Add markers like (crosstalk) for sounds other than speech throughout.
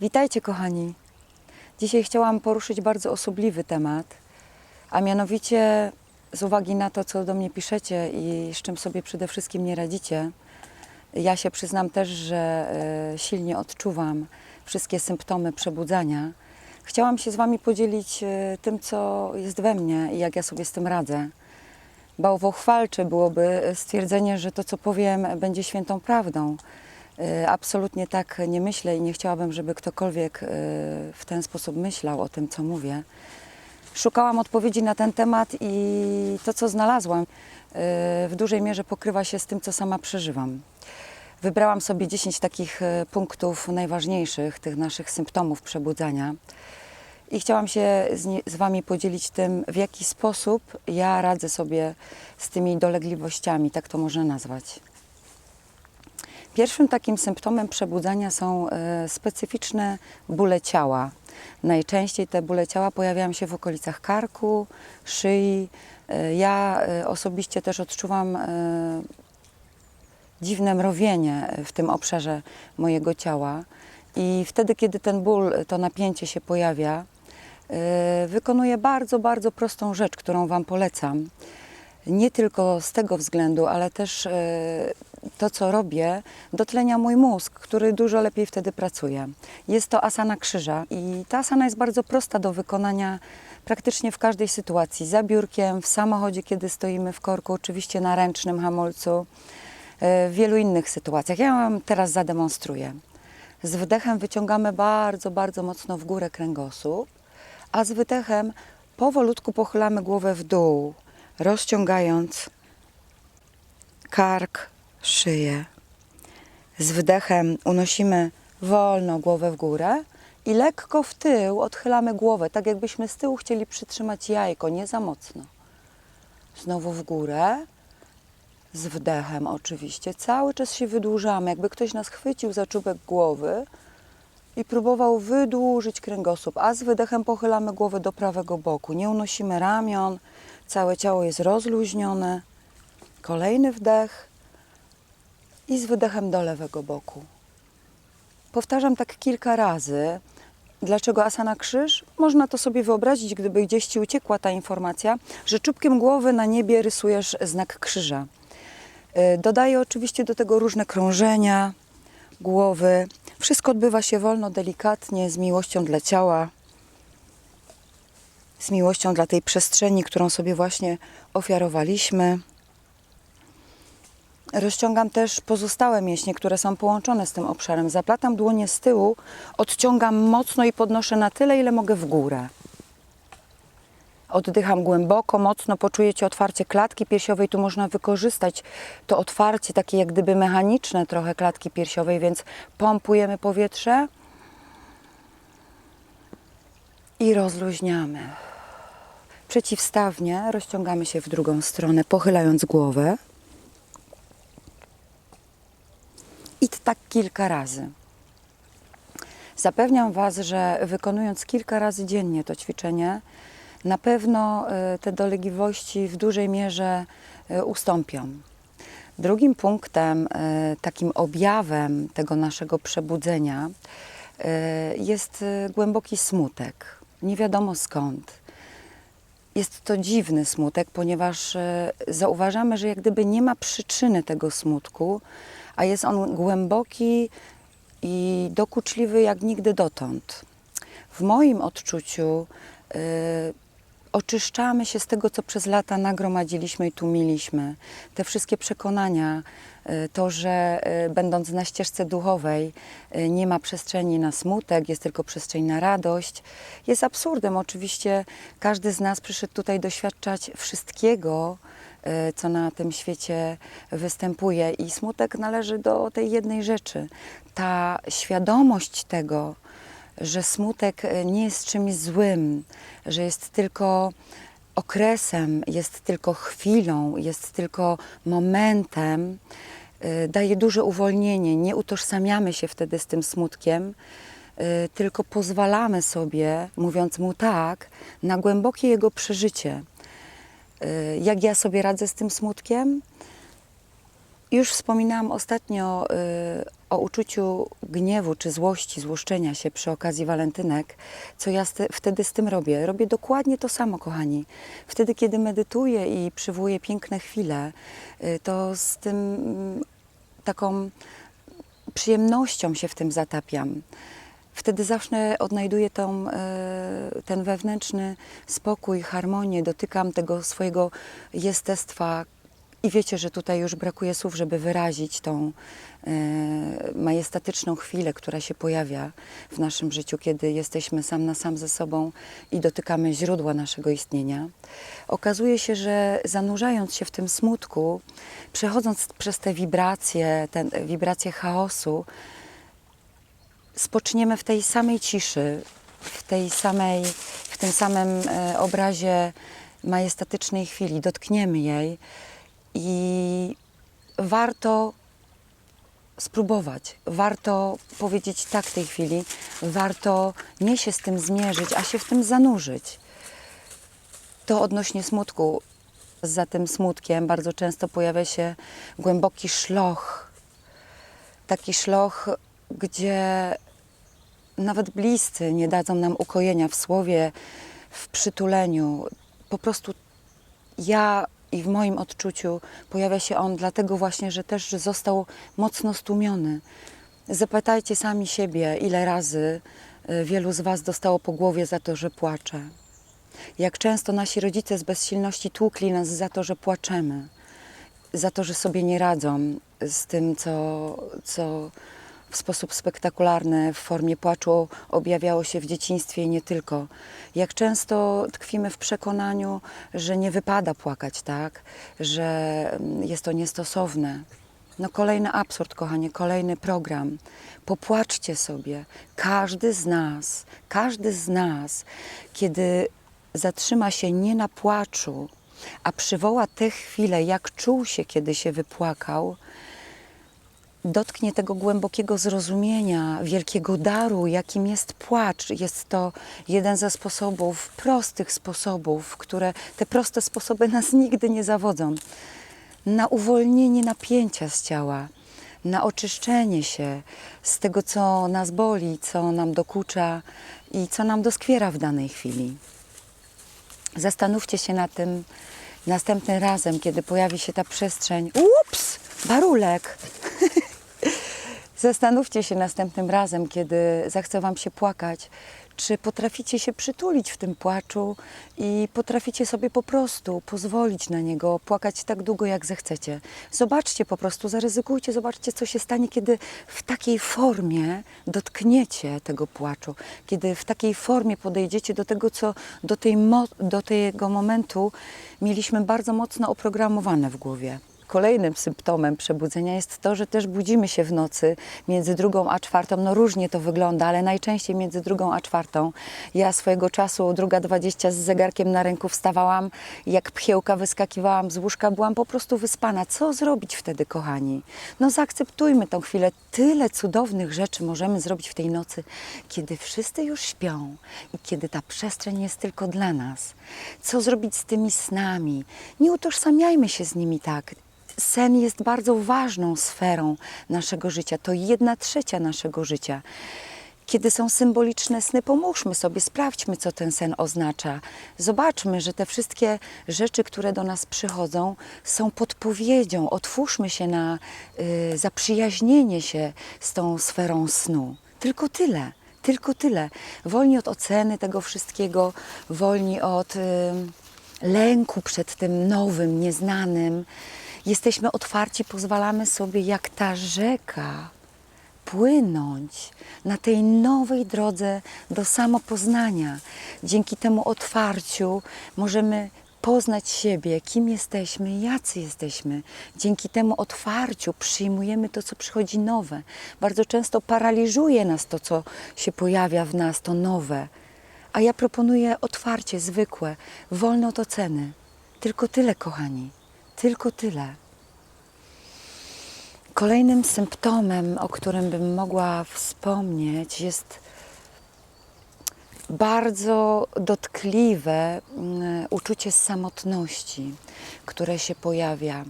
Witajcie, kochani. Dzisiaj chciałam poruszyć bardzo osobliwy temat, a mianowicie z uwagi na to, co do mnie piszecie i z czym sobie przede wszystkim nie radzicie, ja się przyznam też, że e, silnie odczuwam wszystkie symptomy przebudzania. Chciałam się z Wami podzielić e, tym, co jest we mnie i jak ja sobie z tym radzę. Bałwochwalcze byłoby stwierdzenie, że to, co powiem, będzie świętą prawdą. E, Absolutnie tak nie myślę i nie chciałabym, żeby ktokolwiek e, w ten sposób myślał o tym, co mówię. Szukałam odpowiedzi na ten temat i to, co znalazłam, e, w dużej mierze pokrywa się z tym, co sama przeżywam. Wybrałam sobie 10 takich punktów najważniejszych, tych naszych symptomów przebudzania. I chciałam się z, z Wami podzielić tym, w jaki sposób ja radzę sobie z tymi dolegliwościami, tak to można nazwać. Pierwszym takim symptomem przebudzania są e, specyficzne bóle ciała. Najczęściej te bóle ciała pojawiają się w okolicach karku, szyi. E, ja e, osobiście też odczuwam dziwne mrowienie w tym obszarze mojego ciała. I wtedy, kiedy ten ból, to napięcie się pojawia, wykonuję bardzo, bardzo prostą rzecz, którą Wam polecam. Nie tylko z tego względu, ale też to, co robię, dotlenia mój mózg, który dużo lepiej wtedy pracuje. Jest to asana krzyża i ta asana jest bardzo prosta do wykonania praktycznie w każdej sytuacji. Za biurkiem, w samochodzie, kiedy stoimy w korku, oczywiście na ręcznym hamulcu, e, w wielu innych sytuacjach. Ja Wam teraz zademonstruję. Z wdechem wyciągamy bardzo, bardzo mocno w górę kręgosłup, a z wydechem powolutku pochylamy głowę w dół, rozciągając kark, szyję. Z wdechem unosimy wolno głowę w górę i lekko w tył odchylamy głowę, tak jakbyśmy z tyłu chcieli przytrzymać jajko, nie za mocno. Znowu w górę, z wdechem oczywiście. Cały czas się wydłużamy, jakby ktoś nas chwycił za czubek głowy i próbował wydłużyć kręgosłup, a z wydechem pochylamy głowę do prawego boku. Nie unosimy ramion, całe ciało jest rozluźnione. Kolejny wdech i z wydechem do lewego boku. Powtarzam tak kilka razy. Dlaczego asana krzyż? Można to sobie wyobrazić, gdyby gdzieś ci uciekła ta informacja, że czubkiem głowy na niebie rysujesz znak krzyża. Y, Dodaję oczywiście do tego różne krążenia głowy. Wszystko odbywa się wolno, delikatnie, z miłością dla ciała, z miłością dla tej przestrzeni, którą sobie właśnie ofiarowaliśmy. Rozciągam też pozostałe mięśnie, które są połączone z tym obszarem. Zaplatam dłonie z tyłu, odciągam mocno i podnoszę na tyle, ile mogę w górę. Oddycham głęboko, mocno, poczujecie otwarcie klatki piersiowej. Tu można wykorzystać to otwarcie, takie jak gdyby mechaniczne trochę klatki piersiowej, więc pompujemy powietrze i rozluźniamy. Przeciwstawnie rozciągamy się w drugą stronę, pochylając głowę. I tak kilka razy. Zapewniam Was, że wykonując kilka razy dziennie to ćwiczenie, na pewno e, te dolegliwości w dużej mierze e, ustąpią. Drugim punktem, e, takim objawem tego naszego przebudzenia jest głęboki smutek. Nie wiadomo skąd. Jest to dziwny smutek, ponieważ zauważamy, że jak gdyby nie ma przyczyny tego smutku, a jest on głęboki i dokuczliwy jak nigdy dotąd. W moim odczuciu e, oczyszczamy się z tego, co przez lata nagromadziliśmy i tłumiliśmy. Te wszystkie przekonania, e, to, że e, będąc na ścieżce duchowej nie ma przestrzeni na smutek, jest tylko przestrzeń na radość, jest absurdem. Oczywiście każdy z nas przyszedł tutaj doświadczać wszystkiego, co na tym świecie występuje i smutek należy do tej jednej rzeczy. Ta świadomość tego, że smutek e, nie jest czymś złym, że jest tylko okresem, jest tylko chwilą, jest tylko momentem, y, daje duże uwolnienie. Nie utożsamiamy się wtedy z tym smutkiem, y, tylko pozwalamy sobie, mówiąc mu tak, na głębokie jego przeżycie. Y, Jak ja sobie radzę z tym smutkiem? Już wspominałam ostatnio y, o uczuciu gniewu czy złości, złoszczenia się przy okazji walentynek, co ja wtedy z tym robię? Robię dokładnie to samo, kochani. Wtedy, kiedy medytuję i przywołuję piękne chwile, y, to z tym mm, taką przyjemnością się w tym zatapiam. Wtedy zawsze odnajduję tą, e, ten wewnętrzny spokój, harmonię, dotykam tego swojego jestestwa. I wiecie, że tutaj już brakuje słów, żeby wyrazić tą e, majestatyczną chwilę, która się pojawia w naszym życiu, kiedy jesteśmy sam na sam ze sobą i dotykamy źródła naszego istnienia. Okazuje się, że zanurzając się w tym smutku, przechodząc przez te wibracje, te wibracje chaosu, spoczniemy w tej samej ciszy, w tej samej, w tym samym e, obrazie majestatycznej chwili, dotkniemy jej i warto spróbować, warto powiedzieć tak tej chwili, warto nie się z tym zmierzyć, a się w tym zanurzyć. To odnośnie smutku. Za tym smutkiem bardzo często pojawia się głęboki szloch. Taki szloch, gdzie nawet bliscy nie dadzą nam ukojenia w słowie, w przytuleniu. Po prostu ja i w moim odczuciu pojawia się on dlatego właśnie, że też został mocno stłumiony. Zapytajcie sami siebie, ile razy y, wielu z Was dostało po głowie za to, że płacze. Jak często nasi rodzice z bezsilności tłukli nas za to, że płaczemy, za to, że sobie nie radzą z tym, co, co w sposób spektakularny w formie płaczu objawiało się w dzieciństwie i nie tylko. Jak często tkwimy w przekonaniu, że nie wypada płakać, tak? Że mm, jest to niestosowne. No kolejny absurd, kochanie, kolejny program. Popłaczcie sobie. Każdy z nas, każdy z nas, kiedy zatrzyma się nie na płaczu, a przywoła tę chwilę, jak czuł się, kiedy się wypłakał, dotknie tego głębokiego zrozumienia, wielkiego daru, jakim jest płacz. Jest to jeden ze sposobów, prostych sposobów, które te proste sposoby (laughs) nas nigdy nie zawodzą. Na uwolnienie napięcia z ciała, na oczyszczenie się z tego, co nas boli, co nam dokucza i co nam doskwiera w danej chwili. Zastanówcie się na tym następnym razem, kiedy pojawi się ta przestrzeń. Ups! Barulek! Zastanówcie się następnym razem, kiedy zachce Wam się płakać, czy potraficie się przytulić w tym płaczu i potraficie sobie po prostu pozwolić na niego, płakać tak długo, jak zechcecie. Zobaczcie po prostu, zaryzykujcie, zobaczcie, co się stanie, kiedy w takiej formie dotkniecie tego płaczu, kiedy w takiej formie podejdziecie do tego, co do, tej do tego momentu mieliśmy bardzo mocno oprogramowane w głowie. Kolejnym symptomem przebudzenia jest to, że też budzimy się w nocy między drugą a czwartą. No różnie to wygląda, ale najczęściej między drugą a czwartą. Ja swojego czasu druga dwadzieścia z zegarkiem na ręku wstawałam, jak pchiełka wyskakiwałam z łóżka, byłam po prostu wyspana. Co zrobić wtedy, kochani? No zaakceptujmy tą chwilę. Tyle cudownych rzeczy możemy zrobić w tej nocy, kiedy wszyscy już śpią i kiedy ta przestrzeń jest tylko dla nas. Co zrobić z tymi snami? Nie utożsamiajmy się z nimi tak sen jest bardzo ważną sferą naszego życia. To jedna trzecia naszego życia. Kiedy są symboliczne sny, pomóżmy sobie, sprawdźmy, co ten sen oznacza. Zobaczmy, że te wszystkie rzeczy, które do nas przychodzą, są podpowiedzią. Otwórzmy się na y, zaprzyjaźnienie się z tą sferą snu. Tylko tyle. Tylko tyle. Wolni od oceny tego wszystkiego, wolni od y, lęku przed tym nowym, nieznanym. Jesteśmy otwarci, pozwalamy sobie jak ta rzeka płynąć na tej nowej drodze do samopoznania. Dzięki temu otwarciu możemy poznać siebie, kim jesteśmy, jacy jesteśmy. Dzięki temu otwarciu przyjmujemy to, co przychodzi nowe. Bardzo często paraliżuje nas to, co się pojawia w nas, to nowe. A ja proponuję otwarcie, zwykłe, wolne od oceny. Tylko tyle, kochani. Tylko tyle. Kolejnym symptomem, o którym bym mogła wspomnieć, jest bardzo dotkliwe mm, uczucie samotności, które się pojawia.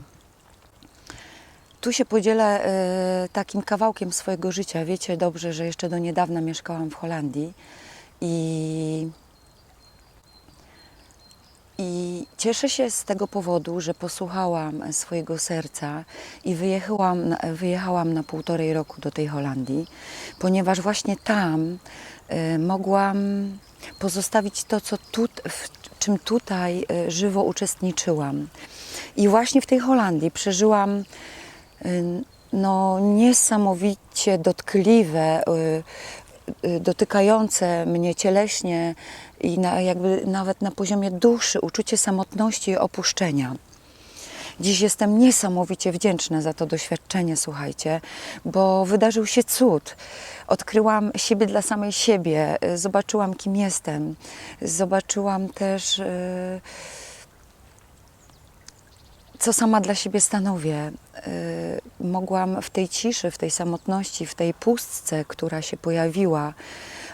tu się podzielę e, takim kawałkiem swojego życia. Wiecie dobrze, że jeszcze do niedawna mieszkałam w Holandii i, i cieszę się z tego powodu, że posłuchałam swojego serca i wyjechałam, na- wyjechałam na półtorej roku do tej Holandii, ponieważ właśnie tam e, mogłam pozostawić to, co tu, w czym tutaj e, żywo uczestniczyłam. I właśnie w tej Holandii przeżyłam y, no, niesamowicie dotkliwe, y, y, dotykające mnie cieleśnie i na, jakby nawet na poziomie duszy uczucie samotności i opuszczenia. Dziś jestem niesamowicie wdzięczna za to doświadczenie, słuchajcie, bo wydarzył się cud. Odkryłam siebie dla samej siebie, y, zobaczyłam, kim jestem, zobaczyłam też. y, co sama dla siebie stanowię. Y, mogłam w tej ciszy, w tej samotności, w tej pustce, która się pojawiła,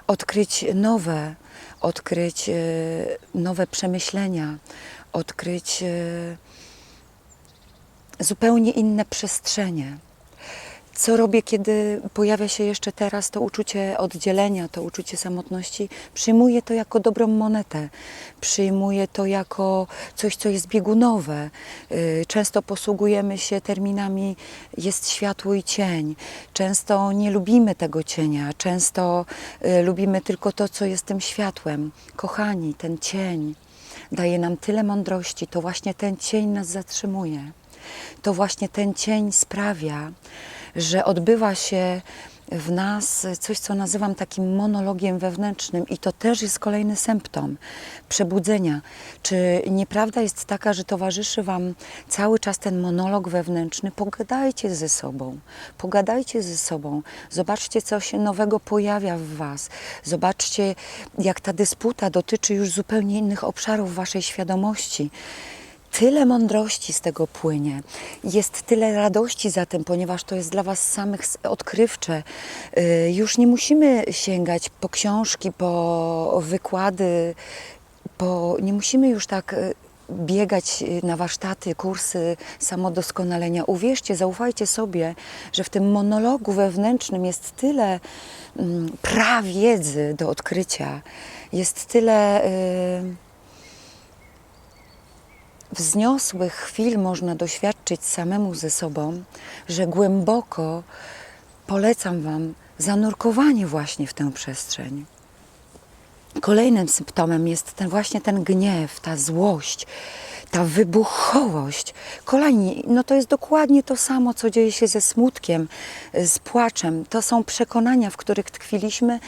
odkryć nowe, odkryć y, nowe przemyślenia, odkryć y, zupełnie inne przestrzenie. Co robię, kiedy pojawia się jeszcze teraz to uczucie oddzielenia, to uczucie samotności? Przyjmuję to jako dobrą monetę, przyjmuję to jako coś, co jest biegunowe. Y, Często posługujemy się terminami jest światło i cień. Często nie lubimy tego cienia, często y, lubimy tylko to, co jest tym światłem. Kochani, ten cień daje nam tyle mądrości, to właśnie ten cień nas zatrzymuje to właśnie ten cień sprawia, że odbywa się w nas coś, co nazywam takim monologiem wewnętrznym, i to też jest kolejny symptom przebudzenia. Czy nieprawda jest taka, że towarzyszy Wam cały czas ten monolog wewnętrzny? Pogadajcie ze sobą, pogadajcie ze sobą, zobaczcie, co się nowego pojawia w Was, zobaczcie, jak ta dysputa dotyczy już zupełnie innych obszarów Waszej świadomości tyle mądrości z tego płynie, jest tyle radości za tym, ponieważ to jest dla Was samych odkrywcze. Y, Już nie musimy sięgać po książki, po wykłady, po, nie musimy już tak y, biegać y, na warsztaty, kursy samodoskonalenia. Uwierzcie, zaufajcie sobie, że w tym monologu wewnętrznym jest tyle mm, prawiedzy do odkrycia, jest tyle. y, wzniosłych chwil można doświadczyć samemu ze sobą, że głęboko polecam Wam zanurkowanie właśnie w tę przestrzeń. Kolejnym symptomem jest ten właśnie ten gniew, ta złość, ta wybuchowość. Kolejni, no to jest dokładnie to samo, co dzieje się ze smutkiem, y, z płaczem. To są przekonania, w których tkwiliśmy,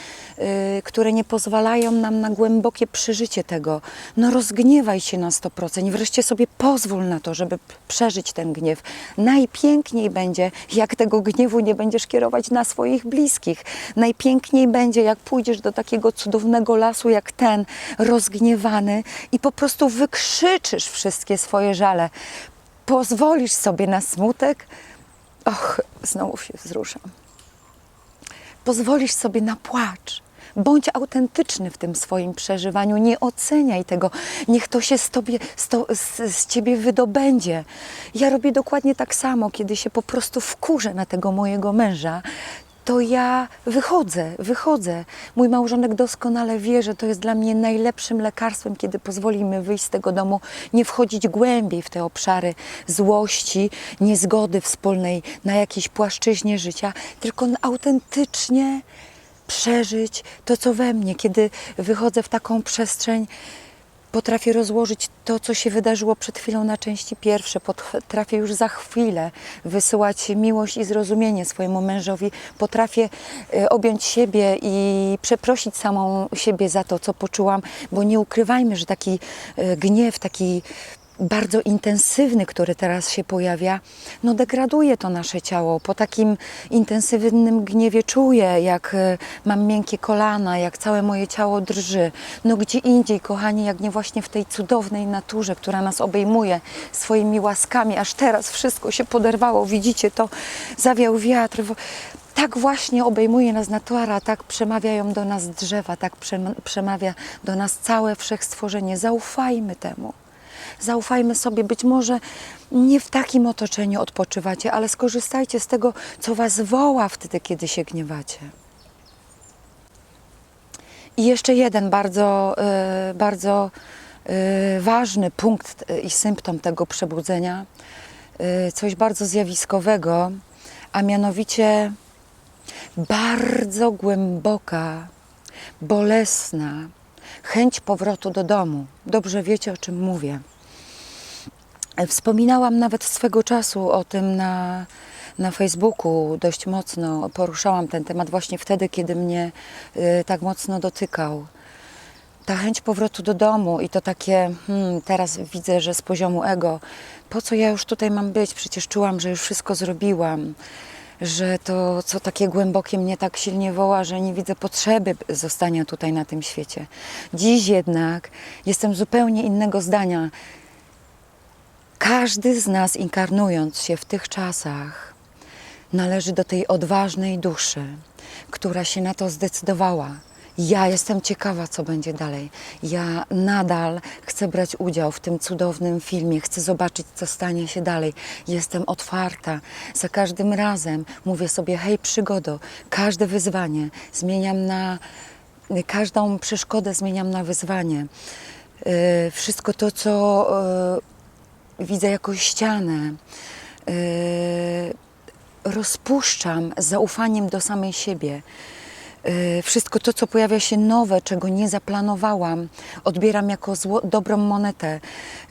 y, które nie pozwalają nam na głębokie przeżycie tego. No rozgniewaj się na 100% i wreszcie sobie pozwól na to, żeby przeżyć ten gniew. Najpiękniej będzie, jak tego gniewu nie będziesz kierować na swoich bliskich. Najpiękniej będzie, jak pójdziesz do takiego cudownego lasu jak ten, rozgniewany i po prostu wykrzyczysz wszystkie swoje żale. Pozwolisz sobie na smutek. Och, znowu się wzruszam. Pozwolisz sobie na płacz. Bądź autentyczny w tym swoim przeżywaniu, nie oceniaj tego, niech to się z, tobie, z, to, z, z ciebie wydobędzie. Ja robię dokładnie tak samo, kiedy się po prostu wkurzę na tego mojego męża, to ja wychodzę, wychodzę. Mój małżonek doskonale wie, że to jest dla mnie najlepszym lekarstwem, kiedy pozwoli mi wyjść z tego domu, nie wchodzić głębiej w te obszary złości, niezgody wspólnej na jakiejś płaszczyźnie życia, tylko autentycznie przeżyć to, co we mnie. Kiedy wychodzę w taką przestrzeń, potrafię rozłożyć to, co się wydarzyło przed chwilą na części pierwsze. Potrafię już za chwilę wysyłać miłość i zrozumienie swojemu mężowi. Potrafię e, objąć siebie i przeprosić samą siebie za to, co poczułam, bo nie ukrywajmy, że taki e, gniew, taki bardzo intensywny, który teraz się pojawia, no degraduje to nasze ciało. Po takim intensywnym gniewie czuję, jak e, mam miękkie kolana, jak całe moje ciało drży. No gdzie indziej, kochani, jak nie właśnie w tej cudownej naturze, która nas obejmuje swoimi łaskami. Aż teraz wszystko się poderwało, widzicie to, zawiał wiatr. Tak właśnie obejmuje nas natura, tak przemawiają do nas drzewa, tak przem- przemawia do nas całe wszechstworzenie. Zaufajmy temu. Zaufajmy sobie. Być może nie w takim otoczeniu odpoczywacie, ale skorzystajcie z tego, co Was woła wtedy, kiedy się gniewacie. I jeszcze jeden bardzo, e, bardzo e, ważny punkt e, i symptom tego przebudzenia, coś bardzo zjawiskowego, a mianowicie bardzo głęboka, bolesna chęć powrotu do domu. Dobrze wiecie, o czym mówię. Wspominałam nawet swego czasu o tym na, na Facebooku dość mocno. Poruszałam ten temat właśnie wtedy, kiedy mnie y, tak mocno dotykał. Ta chęć powrotu do domu i to takie, hmm, teraz widzę, że z poziomu ego, po co ja już tutaj mam być? Przecież czułam, że już wszystko zrobiłam, że to, co takie głębokie mnie tak silnie woła, że nie widzę potrzeby zostania tutaj na tym świecie. Dziś jednak jestem zupełnie innego zdania. Każdy z nas, inkarnując się w tych czasach, należy do tej odważnej duszy, która się na to zdecydowała. Ja jestem ciekawa, co będzie dalej. Ja nadal chcę brać udział w tym cudownym filmie, chcę zobaczyć, co stanie się dalej. Jestem otwarta. Za każdym razem mówię sobie: hej, przygodo, każde wyzwanie zmieniam na. Każdą przeszkodę zmieniam na wyzwanie. Yy, Wszystko to, co yy, widzę jako ścianę, yy, rozpuszczam zaufaniem do samej siebie. Yy, Wszystko to, co pojawia się nowe, czego nie zaplanowałam, odbieram jako zło, dobrą monetę.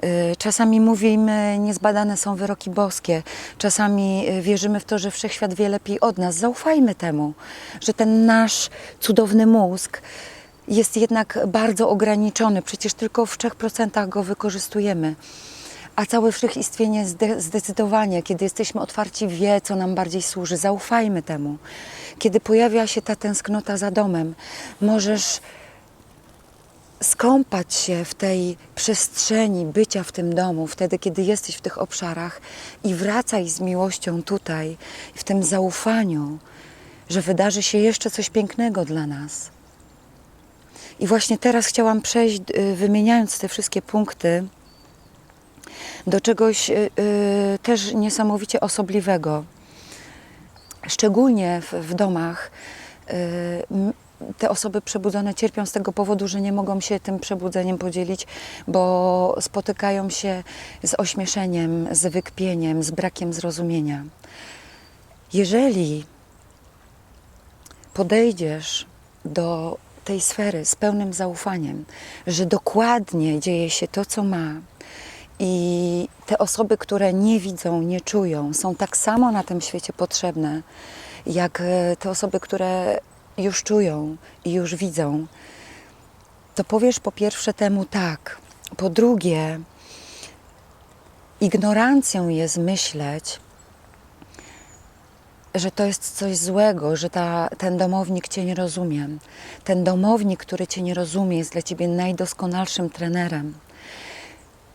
Yy, Czasami mówimy, niezbadane są wyroki boskie. Czasami wierzymy w to, że wszechświat wie lepiej od nas. Zaufajmy temu, że ten nasz cudowny mózg jest jednak bardzo ograniczony. Przecież tylko w 3% go wykorzystujemy. A całe wszechistnienie zde- zdecydowanie, kiedy jesteśmy otwarci, wie, co nam bardziej służy. Zaufajmy temu. Kiedy pojawia się ta tęsknota za domem, możesz skąpać się w tej przestrzeni bycia w tym domu, wtedy, kiedy jesteś w tych obszarach i wracaj z miłością tutaj, w tym zaufaniu, że wydarzy się jeszcze coś pięknego dla nas. I właśnie teraz chciałam przejść, y, wymieniając te wszystkie punkty, do czegoś y, y, też niesamowicie osobliwego. Szczególnie w, w domach y, te osoby przebudzone cierpią z tego powodu, że nie mogą się tym przebudzeniem podzielić, bo spotykają się z ośmieszeniem, z wykpieniem, z brakiem zrozumienia. Jeżeli podejdziesz do tej sfery z pełnym zaufaniem, że dokładnie dzieje się to, co ma, i te osoby, które nie widzą, nie czują, są tak samo na tym świecie potrzebne, jak e, te osoby, które już czują i już widzą, to powiesz po pierwsze temu tak. Po drugie, ignorancją jest myśleć, że to jest coś złego, że ta, ten domownik Cię nie rozumie. Ten domownik, który Cię nie rozumie, jest dla Ciebie najdoskonalszym trenerem.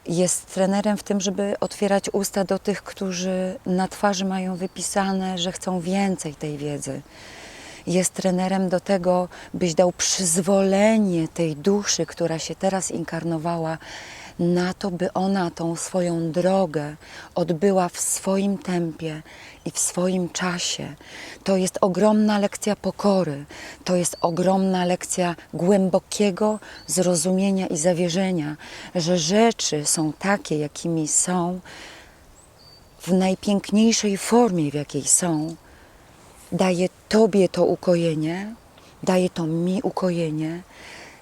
Jest trenerem w tym, żeby otwierać usta do tych, którzy na twarzy mają wypisane, że chcą więcej tej wiedzy. Jest trenerem do tego, byś dał przyzwolenie tej duszy, która się teraz inkarnowała, na to, by ona tą swoją drogę odbyła w swoim tempie i w swoim czasie. To jest ogromna lekcja pokory, to jest ogromna lekcja głębokiego zrozumienia i zawierzenia, że rzeczy są takie, jakimi są, w najpiękniejszej formie, w jakiej są. Daje Tobie to ukojenie, daje to mi ukojenie,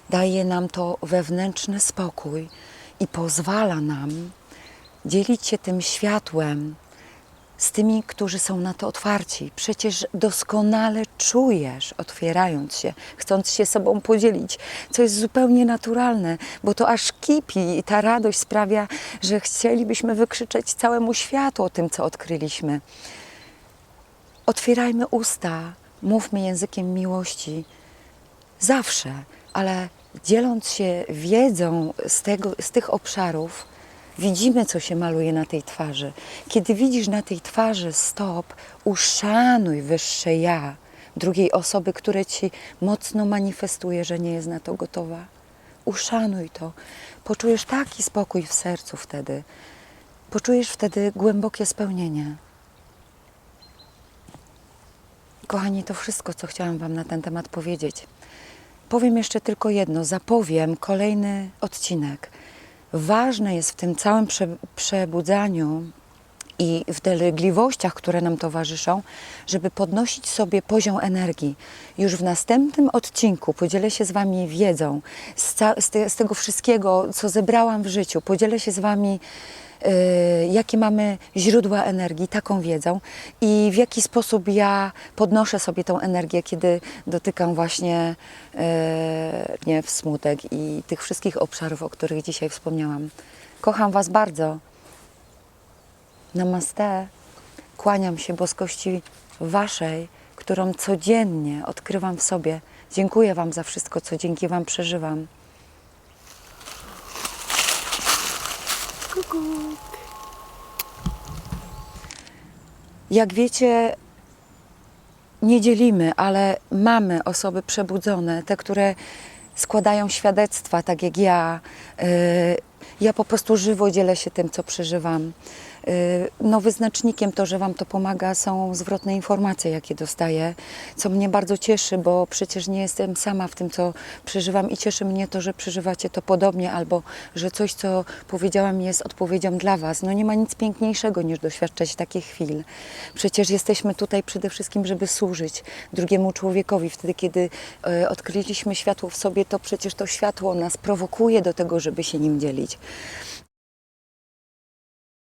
daje nam to wewnętrzny spokój i pozwala nam dzielić się tym światłem z tymi, którzy są na to otwarci. Przecież doskonale czujesz, otwierając się, chcąc się sobą podzielić, co jest zupełnie naturalne, bo to aż kipi i ta radość sprawia, że chcielibyśmy wykrzyczeć całemu światu o tym, co odkryliśmy. Otwierajmy usta, mówmy językiem miłości. Zawsze, ale dzieląc się wiedzą z, tego, z tych obszarów, widzimy, co się maluje na tej twarzy. Kiedy widzisz na tej twarzy stop, uszanuj wyższe ja drugiej osoby, które ci mocno manifestuje, że nie jest na to gotowa. uszanuj to. Poczujesz taki spokój w sercu wtedy. Poczujesz wtedy głębokie spełnienie. Kochani, to wszystko, co chciałam Wam na ten temat powiedzieć. Powiem jeszcze tylko jedno, zapowiem kolejny odcinek. Ważne jest w tym całym prze, przebudzaniu i w dolegliwościach, które nam towarzyszą, żeby podnosić sobie poziom energii. Już w następnym odcinku podzielę się z Wami wiedzą z, z, te, z tego wszystkiego, co zebrałam w życiu. Podzielę się z Wami jakie mamy źródła energii, taką wiedzą i w jaki sposób ja podnoszę sobie tą energię, kiedy dotykam właśnie y, gniew, smutek i tych wszystkich obszarów, o których dzisiaj wspomniałam. Kocham Was bardzo. Namaste. Kłaniam się boskości Waszej, którą codziennie odkrywam w sobie. Dziękuję Wam za wszystko, co dzięki Wam przeżywam. Jak wiecie, nie dzielimy, ale mamy osoby przebudzone, te, które składają świadectwa, tak jak ja. Y, Ja po prostu żywo dzielę się tym, co przeżywam. Y, No, wyznacznikiem to, że Wam to pomaga, są zwrotne informacje, jakie dostaję, co mnie bardzo cieszy, bo przecież nie jestem sama w tym, co przeżywam i cieszy mnie to, że przeżywacie to podobnie, albo że coś, co powiedziałam, jest odpowiedzią dla Was. No nie ma nic piękniejszego niż doświadczać takich chwil. Przecież jesteśmy tutaj przede wszystkim, żeby służyć drugiemu człowiekowi. Wtedy, kiedy e, odkryliśmy światło w sobie, to przecież to światło nas prowokuje do tego, żeby się nim dzielić.